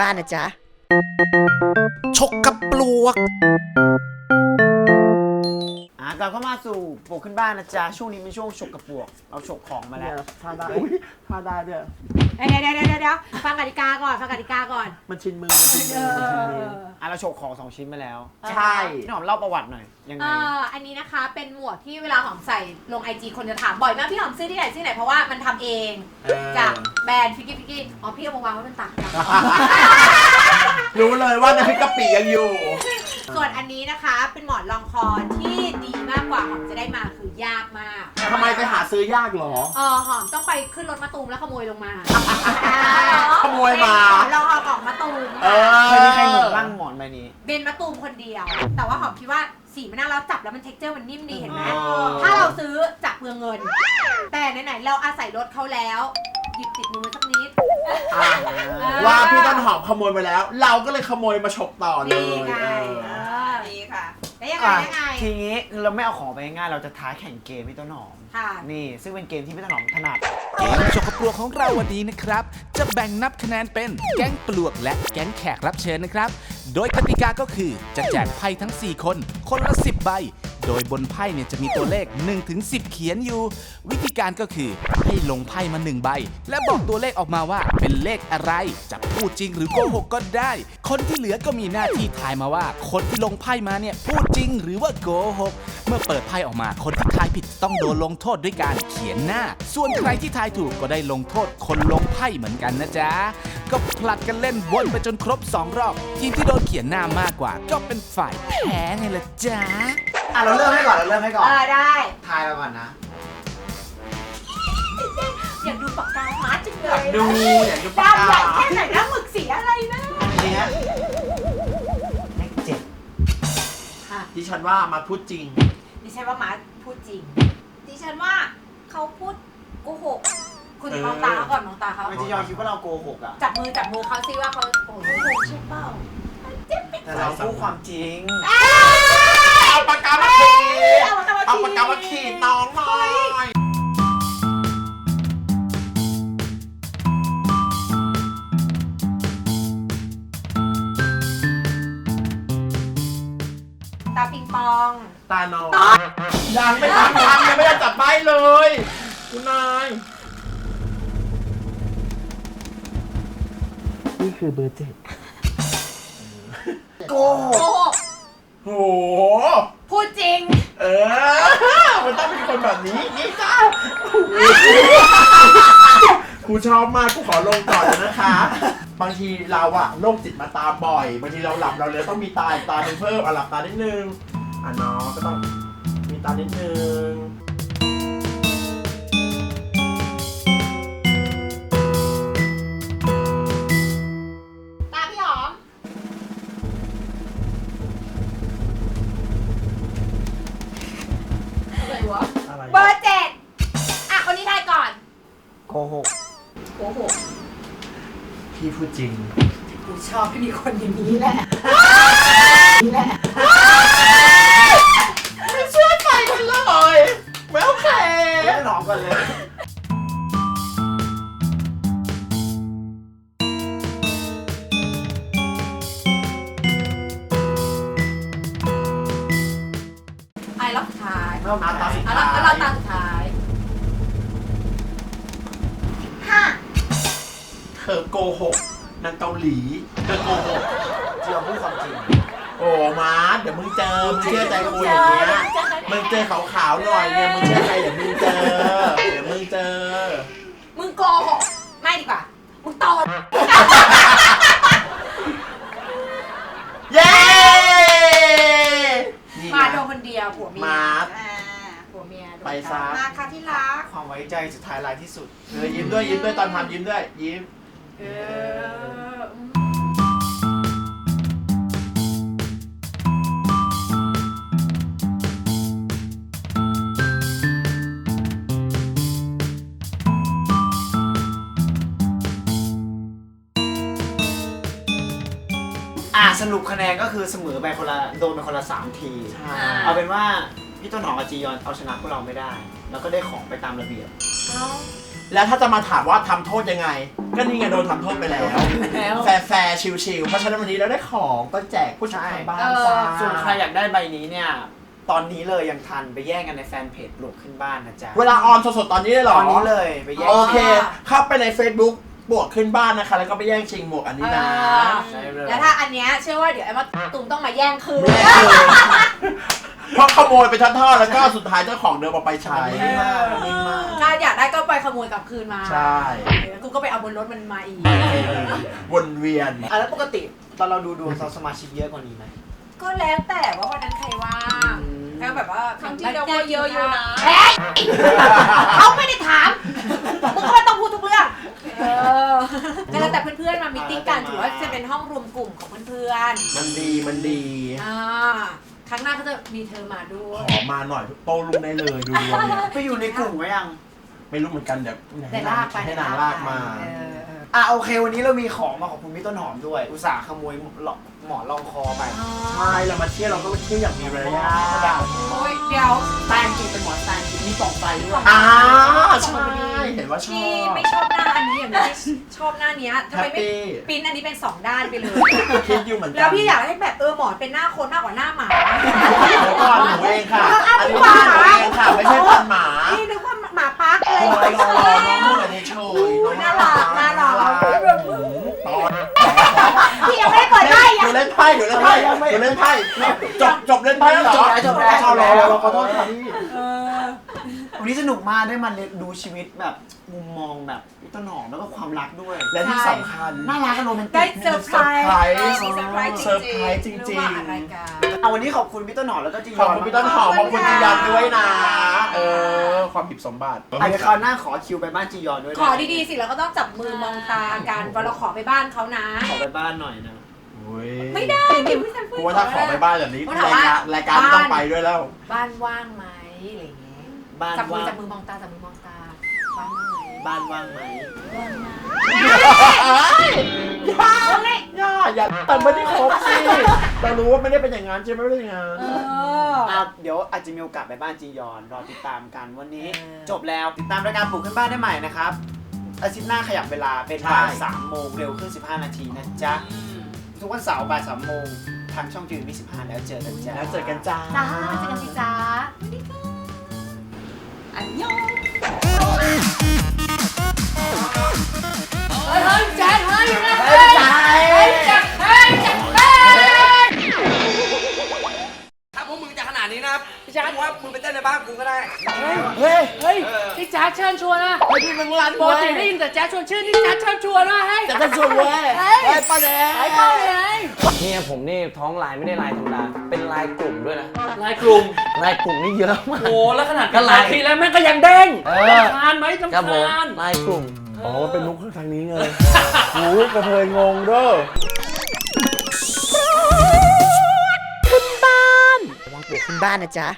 บ้านนะจ๊ะ ชกกับปลวก กลับเข้ามาสู่ปลูกขึ้นบ้านนะจ๊ะ ช่วงนี้เป็นช่วงฉกกระปวก เราฉกของมาแล้วพาได้อุ้ยพาได้ด้วยเดี๋ยวเดี๋ยวเดี๋ยวเดี๋ยวฟังกติกาก่อนฟังกติกาก่อนมันชินมือมันชินมือมันชินมืออะเราฉกของสองชิ้นมาแล้วใช่ พี่หอมเล่าประวัติหน่อยยังไง เอ่ออันนี้นะคะเป็นหมวกที่เวลาหอมใส่ลงไอจีคนจะถามบ่อยมากพี่หอมซื้อที่ไหนซื้อที่ไหนเพราะว่ามันทำเองเออ จากแบรนด์ฟิกกี้ฟิกกี้อ๋อพี่เอามาวางไว้เป็นตักรู้เลยว่าในพริกกะปิยังอยู่ ส่วนอันนี้นะคะเป็นหมอนรองคอที่ดี มากกว่าหอมจะได้มาคือยากมากทำไมไปหาซื้อยากเหรอ เออหอมต้องไปขึ้นรถมาตูมแล้วขโมยลงมาขโมยมาเป็นหมอนรองคอของมาตูมเออเคยมีใครหนุนบ้างหมอนใบนี้เป็นมาตูมคนเดียว แต่ว่าหอมคิดว่าสีมันน่ารักจับแล้วมันเท็กเจอร์มันนิ่มดีเห็นไหมเออถ้าเราซื้อจากเปลืองเงิน แต่ไหนๆเราอาศัยรถเขาแล้วหยิบติดมือไว้สักนิดอะว่าพี่ต้นหอมขโมยมาแล้ว เราก็เลยขโมยมาฉกต่อเลดีย อะยังไง ทีนี้เราไม่เอาของไปง่ายๆเราจะท้าแข่งเกมพี่ต้นหอม ค่ะ นี่ ซึ่งเป็นเกมที่พี่ต้นหอมถนัด เกมฉกกับปลวกของเราวันนี้นะครับ จะแบ่งนับคะแนนเป็นแก๊งปลวกและแก๊งแขกรับเชิญนะครับ โดยกติกาก็คือจะแจกไพ่ทั้ง 4 คน คนละ 10 ใบ โดยบนไพ่เนี่ยจะมีตัวเลข 1-10 เขียนอยู่ วิธีการก็คือ ให้ลงไพ่มา 1 ใบ และบอกตัวเลขออกมาว่าเป็นเลขอะไร จะพูดจริงหรือโกหกก็ได้ คนที่เหลือก็มีหน้าที่ทายมาว่า คนที่ลงไพ่มาเนี่ยพูดจริงหรือว่าโกหก เมื่อเปิดไพ่ออกมา คนที่ทายผิดต้องโดนลงโทษด้วยการเขียนหน้า ส่วนใครที่ทายถูกก็ได้ลงโทษ คนลงไพ่เหมือนกันนะจ๊ะ ก็ผลัดกันเล่นวนไปจนครบ 2 รอบ ทีมที่โดนเขียนหน้ามากกว่า ก็เป็นฝ่ายแพ้ไงล่ะจ๊ะ อะเราเริ่มให้ก่อนเราเริ่มให้ก่อน เออได้ทายเราก่อนนะ อยากดูปากกามาจังเลยดูอยากดูปากดำใหญ่กาแค่ไหนนะหมึกสีอะไรนะอันนี้ฮะเลขเจ็ดค่ะที่ฉันว่ามาพูดจริง ดิฉันว่ามาพูดจริง ดิฉันว่าเขาพูดโกหก คุณเออ มองตาเขาก่อนมองตาเขาไม่จะยอมคิดว่าเราโกหกอะ จับมือจับมือเขาซิว่าเขาโอ้โหโกหกใช่เปล่าแต่เราพูดความจริงเอาปากกามาขีด เอาปากกามาเอาปากกามาขีดน้องหน่อยตาปิงปอง ตาน้องยังไม่ทำยังยังไม่ได้จับใบเลยคุณนายนี่คือเบอร์เจ็ดโกหโกกหกโหพูดจริงเออมันต้องเป็นคนแบบนี้ นี่จ้าครูชอบมากกูขอลงก่อนนะคะ บางทีเราอะโรคจิตมาตามบ่อย บางทีเราหลับเราเลยต้องมีตาอีกตาหนึ่งเพิ่มอะหลับตานิดนึงอะเนาะก็ต้องมีตานิดนึง โกหกโกหกพี่พูดจริง กูชอบที่มีคนอย่างนี้แหละนี่แหละไม่เชื่อใจกันเลยแววแคพี่ต้นหอมก่อนเลย ไอ้รอบสุดท้ายเรามาตาสุดเอาท้าละเอาเราตายสุดท้าย เธอโกหกนางเกาหลีเธอโกหกเจียมพูดความจริง โอ้มาร์ทเดี๋ยวมึงเจอมึงเชื่อใจกูอย่างเงี้ยมึงเจอขาวๆหน่อยเนี่ยมึงเชื่อใจเดี๋ยวมึงเจอ เดี๋ยวมึงเจอ มึงโกหกไม่ดีกว่า มึงตอด เย้นี่ มา นะ โดนคนเดียวผัวเมีย มาร์ท อ่าผัวเมียโดน ไปซะ มาค่ะที่รัก ความไว้ใจสุดท้ายลายที่สุดเออยิ้มด้วยยิ้มด้วยตอนทำยิ้มด้วยยิ้มเอออืมอะสรุปคะแนนก็คือเสมอไปคนละโดนไปคนละสามที ใช่ เอาเป็นว่า พี่ต้นหอมกับจียอนเอาชนะพวกเราไม่ได้ แล้วก็ได้ของไปตามระเบียบ เอาแล้วถ้าจะมาถามว่าทำโทษยังไง ก็นี่ไงโดนทำโทษไปแล้วแฟร์แฟร์ชิลๆเพราะฉะนั้นวันนี้เราได้ของก็แจกผู้ชมทางบ้านเออจ้าส่วนใครอยากได้ใบนี้เนี่ย ตอนนี้เลยยังทันไปแย่งกันในแฟนเพจปลวกขึ้นบ้านนะจ๊ะเวลาออนสดๆตอนนี้เลยเหรตอ อนนี้เลยไปแย่งโอเค เข้าไปใน Facebook บวกขึ้นบ้านนะคะ แล้วก็ไปแย่งชิงหมวกอันนี้นะใช่เลยแล้วถ้าอันเนี้ยเชื่อว่าเดี๋ยวไอ้มาตุ่มต้องมาแย่งคืน เพราะขโมยไปทอดๆแล้วก็สุดท้ายเจ้าของเดิมเอาไปใช้ นิ่งมากนิ่งมาก ถ้าอยากได้ก็ไปขโมยกลับคืนมาใช่ กูก็ไปเอาบนรถมันมาอีก วนเวียน อะแล้วปกติตอนเราดูดวงเราสมาชิกเยอะกว่านี้ไหม ก็แล้วแต่ว่าวันนั้นใครว่างอืม แล้วแบบว่าครั้งที่เราก็เยอะอยู่นะ แอ๊ะเขาไม่ได้ถาม มึงก็ไม่ต้องพูดทุกเรื่อง เออก็แล้วแต่เพื่อนๆมามีตติ้งกันถือว่าจะเป็นห้องรวมกลุ่มของเพื่อนมันดีมันดี ๆอ่า ครั้งหน้าก็จะมีเธอมาด้วขย อมาหน่อยโตลุงได้เลยดูดวงเนี่ยไปอยู่ในกลุ่มไว้ยัง ไม่รู้เหมือนกันเดี๋ยวแต่ลากไปให้นางลากมา เออเอออะโอเควันนี้เรามีของมาขอบคุณพี่ต้นหอมด้วย อุตส่าห์ขโมยหลอกหมอนรองคอไปอ๋อใช่เรามาเที่ยวเราก็มาเที่ยวอย่างมีมารยาทโอ้ยเดี๋ยวแตงจริงเป็นหมอนแตงจริงมีปล่องไฟด้วยอ่าใช่เห็นว่าชอพี่บไม่ชอบหน้าอันนี้อย่างนี้ชอบหน้าเนี้ยทำแฮไมปไม่ปี้ปริ้นอันนี้เป็นสองด้านไปเลยคิดอยู่เหมือนกัแล้วพี่อยากให้แบบเออหมอนเป็นหน้าคนมากกว่าหน้าหมาเดี๋ยวก่อนหนูเองค่ะเอออะอันนี้หมาหนูเองค่ะไม่ใช่พันหมานี่นึกว่าหมาปักเลยรอรอรอน้องเมื่อไหร่จะโชว์น้อง น่ารักน่ารัก ตอน พี่ยังไม่ได้เปิดไพ่ ห อะ นูเล่นไพ่หนูเล่นไพ่หนูเล่นไพ่จบจบเล่นไพ่แล้วเหรอจบแล้วจบแล้วเอาเหรอขอโทษค่ะพี่วันนี้สนุกมากได้มาเรียนดูชีวิตแบบมุมมองแบบพี่ต้นหอมแล้วก็ความรักด้วย และที่สำคัญน่ารักกับโรแมนติได้กเซอร์ไพรเซอร์ไพรส์ส์มีเซอร์ไพรส์จริงๆเซอร์ไพรส์จริงๆไม่ว่าอะไรกันเอาวันนี้ขอบคุณพี่ต้นหอมแล้วก็จียขออบนคุณพี่ต้นหอมขอบคุณจียอนด้วยนะเออความผิดสมบัติอะเดี๋ยวคราวหน้าขอคิวไปบ้านจียอนด้วยนะขอดีๆสิเราก็ต้องจับมือมองตากันว่าเราขอไปบ้านเขานะ ขอไปบ้านหน่อยนะ ไม่ได้เดี๋ยวไม่ทันพูดกูว่าถ้าขอไปบ้านแบบนี้เขารายถามว่าการรายการไม่ต้องไปด้วยแล้ว บ้านว่างไหมอะไรอย่างเงี้ยบ้านจับมือว่างจับมือมองตาจับมือมองตาบ้านว่างไหมบ้านว่างไหมว่างนะอย่าอย่าแต่ไม่ได้ครบสิเรารู้ว่าไม่ได้เป็นอย่างนั้นใช่ไหมไม่ได้อย่างนั้นเออ อะเดี๋ยวอาจจะมีโอกาสไปบ้านจียอน รอติดตามกันวันนี้ เออ จบแล้วติดตามรายการปลูกขึ้นบ้านได้ใหม่นะครับอาทิตย์หน้าขยับเวลาเป็นบ่ายสามโมงเร็วขึ้น 15 นาทีนะจ๊ะ ทุกวันเสาร์บ่ายสามโมงทางช่องจีนมี15แล้วเจอกันจ้า แล้วเจอกันจ้า จ้าเจอกันสิจ้าอันยองเฮ้ยเฮ้ยแจ๊ดเฮ้ยอยู่นะ นาดนี้นะพี่จ๊าว่ามึงไปเต้นในบ้านกูก็ได้ เฮ้ย เฮ้ยนี่แจ๊ดเชิญชวนนะไปที่เมืองลันปกติได้ยินแต่แจ๊ดชวนชื่อนี่แจ๊ดเชิญชวนนะให้จะกันชวนเว้ยเฮ้ยป้าแดงไปเข้าเลยเนี่ยผมนี่ท้องลายไม่ได้ลายธรรมดา เป็นลายกลุ่มด้วยนะ ลายกลุ่ม ลายกลุ่มนี่เยอะมาก โอ้แล้วขนาดก็ลาย ทีแล้วแม่งก็ยังเด้งเออทานไหมจำครับผมทานลายกลุ่ม อ๋อมันเป็นนุกทางนี้ไง หูกระเทยงงเด้อ บวกคุณบ้านนะจ๊ะ